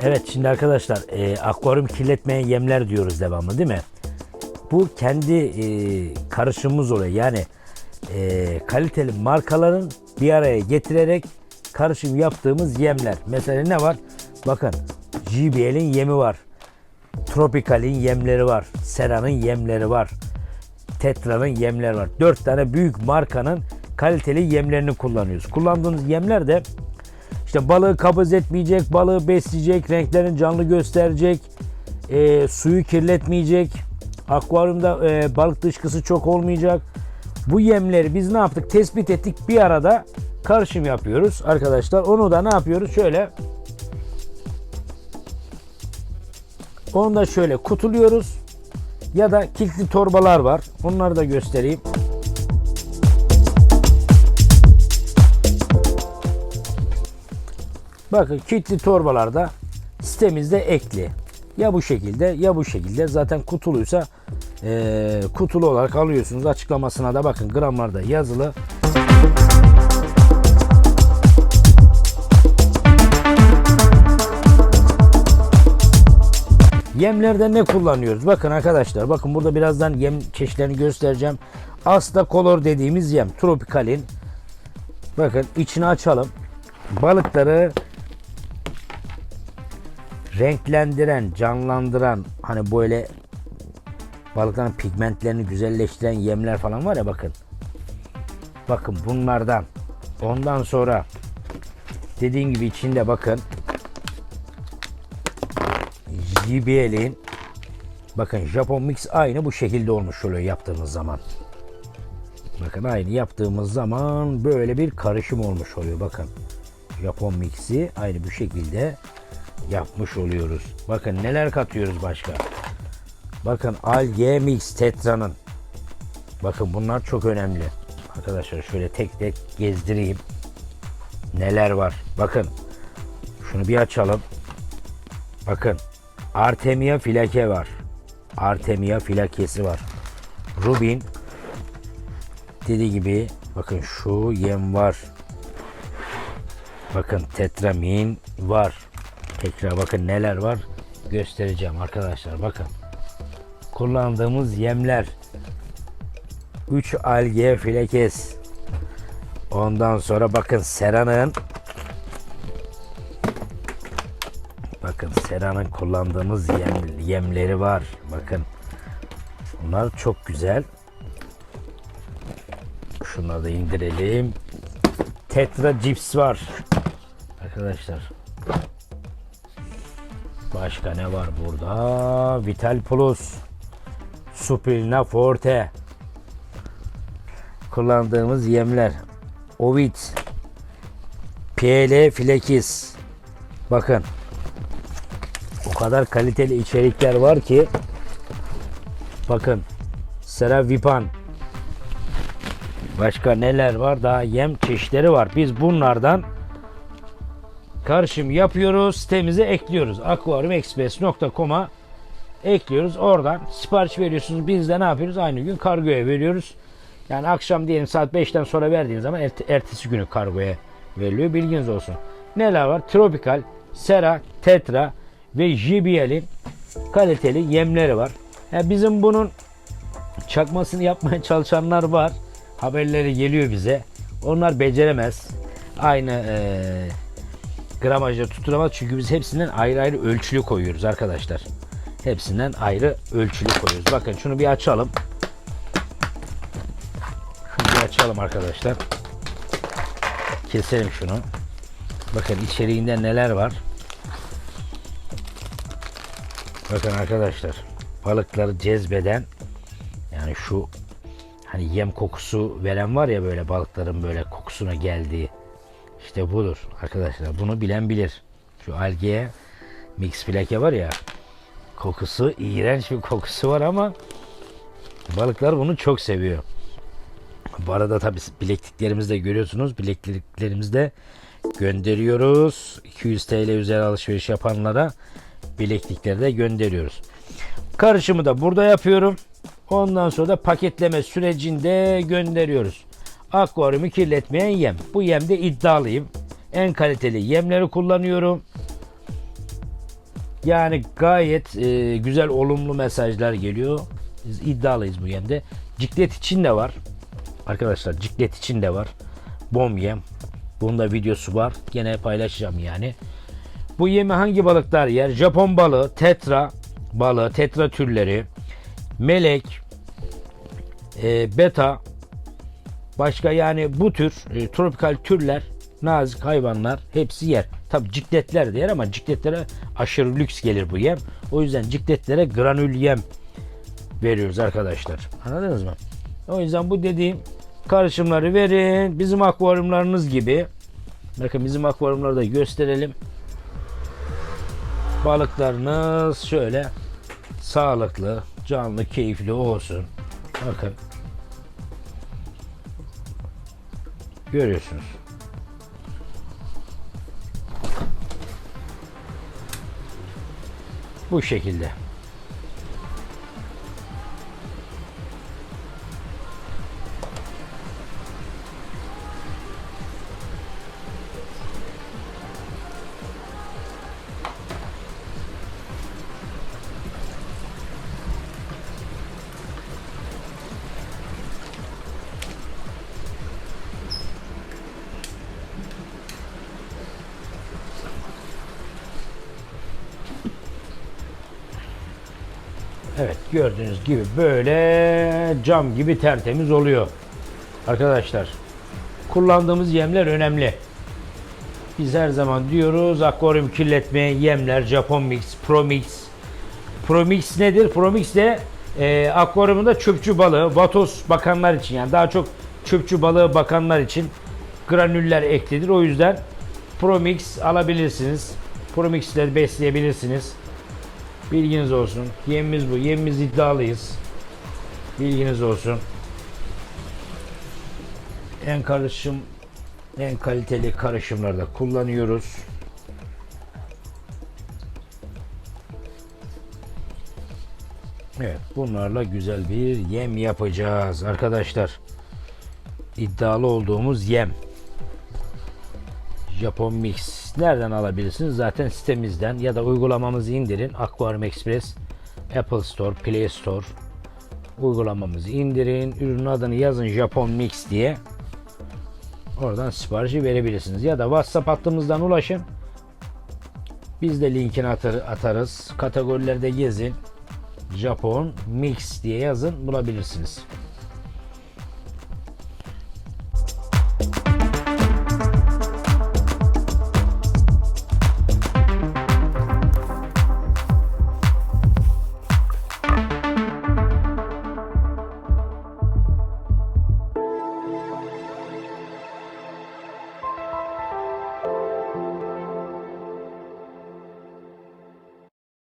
Evet şimdi arkadaşlar e, akvaryum kirletmeyen yemler diyoruz devamlı değil mi? Bu kendi e, karışımımız oluyor. Yani e, kaliteli markaların bir araya getirerek karışım yaptığımız yemler. Mesela ne var? Bakın JBL'in yemi var. Tropical'in yemleri var. Sera'nın yemleri var. Tetra'nın yemleri var. Dört tane büyük markanın kaliteli yemlerini kullanıyoruz. Kullandığımız yemler de işte balığı kabız etmeyecek, balığı besleyecek, renklerini canlı gösterecek, e, suyu kirletmeyecek, akvaryumda e, balık dışkısı çok olmayacak. Bu yemleri biz ne yaptık? Tespit ettik. Bir arada karışım yapıyoruz arkadaşlar. Onu da ne yapıyoruz? Şöyle onu da şöyle kutuluyoruz. Ya da kilitli torbalar var. Onları da göstereyim. Bakın kilitli torbalarda sitemizde ekli. Ya bu şekilde ya bu şekilde. Zaten kutuluysa eee, kutulu olarak alıyorsunuz. Açıklamasına da bakın gramlarda yazılı. Yemlerde ne kullanıyoruz? Bakın arkadaşlar bakın burada birazdan yem çeşitlerini göstereceğim. Asta kolor dediğimiz yem. Tropikalin. Bakın içini açalım. Balıkları renklendiren, canlandıran hani böyle balıkların pigmentlerini güzelleştiren yemler falan var ya bakın. Bakın bunlardan. Ondan sonra dediğim gibi içinde bakın JBL'in bakın Japon Mix aynı bu şekilde olmuş oluyor yaptığımız zaman. Bakın aynı yaptığımız zaman böyle bir karışım olmuş oluyor bakın. Japon Mix'i aynı bu şekilde yapmış oluyoruz. Bakın neler katıyoruz başka. Bakın Alge Mix Tetra'nın. Bakın bunlar çok önemli. Arkadaşlar şöyle tek tek gezdireyim. Neler var. Bakın. Şunu bir açalım. Bakın. Artemia filake var. Artemia filakesi var. Rubin. Dediği gibi bakın şu yem var. Bakın tetramin var. Tekrar bakın neler var göstereceğim arkadaşlar bakın. Kullandığımız yemler 3 alge filekes. Ondan sonra bakın Sera'nın Bakın Sera'nın kullandığımız yem, yemleri var. Bakın. Bunlar çok güzel. Şunları da indirelim. Tetra cips var. Arkadaşlar. Başka ne var burada? Vital Plus. Supilna Forte. Kullandığımız yemler. Ovid. PL Flekis. Bakın. O kadar kaliteli içerikler var ki. Bakın. Sera Vipan. Başka neler var? Daha yem çeşitleri var. Biz bunlardan karışım yapıyoruz. Sitemize ekliyoruz. aquariumexpress.com'a ekliyoruz. Oradan sipariş veriyorsunuz. Biz de ne yapıyoruz? Aynı gün kargoya veriyoruz. Yani akşam diyelim saat 5'ten sonra verdiğiniz zaman ert- ertesi günü kargoya veriliyor. Bilginiz olsun. Neler var? Tropical, Sera, Tetra ve JBL'in kaliteli yemleri var. Ya bizim bunun çakmasını yapmaya çalışanlar var. Haberleri geliyor bize. Onlar beceremez. Aynı eee gramajda tutturamaz çünkü biz hepsinden ayrı ayrı ölçülü koyuyoruz arkadaşlar. Hepsinden ayrı ölçülü koyuyoruz. Bakın şunu bir açalım. Şunu bir açalım arkadaşlar. Keselim şunu. Bakın içeriğinde neler var. Bakın arkadaşlar balıkları cezbeden yani şu hani yem kokusu veren var ya böyle balıkların böyle kokusuna geldiği işte budur arkadaşlar. Bunu bilen bilir. Şu algeye mix plake var ya kokusu iğrenç bir kokusu var ama balıklar bunu çok seviyor. Bu arada tabi bilekliklerimizi de görüyorsunuz. Bilekliklerimizi de gönderiyoruz. 200 TL üzeri alışveriş yapanlara bileklikleri de gönderiyoruz. Karışımı da burada yapıyorum. Ondan sonra da paketleme sürecinde gönderiyoruz. Akvaryumu kirletmeyen yem. Bu yemde iddialıyım. En kaliteli yemleri kullanıyorum. Yani gayet e, güzel olumlu mesajlar geliyor. Biz iddialıyız bu yemde. Ciklet için de var. Arkadaşlar ciklet için de var. Bom yem. Bunun da videosu var. Gene paylaşacağım yani. Bu yemi hangi balıklar yer? Japon balığı, tetra balığı, tetra türleri, melek, e, beta, başka yani bu tür e, tropikal türler, nazik hayvanlar hepsi yer. Tabi cikletler de yer ama cikletlere aşırı lüks gelir bu yem. O yüzden cikletlere granül yem veriyoruz arkadaşlar. Anladınız mı? O yüzden bu dediğim karışımları verin. Bizim akvaryumlarınız gibi. Bakın bizim akvaryumları da gösterelim. Balıklarınız şöyle sağlıklı, canlı, keyifli olsun. Bakın. Görüyorsunuz. Bu şekilde. Evet gördüğünüz gibi böyle cam gibi tertemiz oluyor. Arkadaşlar kullandığımız yemler önemli. Biz her zaman diyoruz akvaryum kirletme yemler Japon Mix, Pro Mix. Pro Mix nedir? Pro Mix de e, akvaryumunda çöpçü balığı, vatoz bakanlar için yani daha çok çöpçü balığı bakanlar için granüller eklidir. O yüzden Pro Mix alabilirsiniz. Pro Mix ile besleyebilirsiniz. Bilginiz olsun. Yemimiz bu. Yemimiz iddialıyız. Bilginiz olsun. En karışım, en kaliteli karışımlarda kullanıyoruz. Evet, bunlarla güzel bir yem yapacağız arkadaşlar. İddialı olduğumuz yem. Japon Mix. Nereden alabilirsiniz? Zaten sitemizden ya da uygulamamızı indirin. Aquarium Express, Apple Store, Play Store uygulamamızı indirin. Ürünün adını yazın Japon Mix diye. Oradan siparişi verebilirsiniz. Ya da WhatsApp hattımızdan ulaşın. Biz de linkini atar, atarız. Kategorilerde gezin. Japon Mix diye yazın bulabilirsiniz.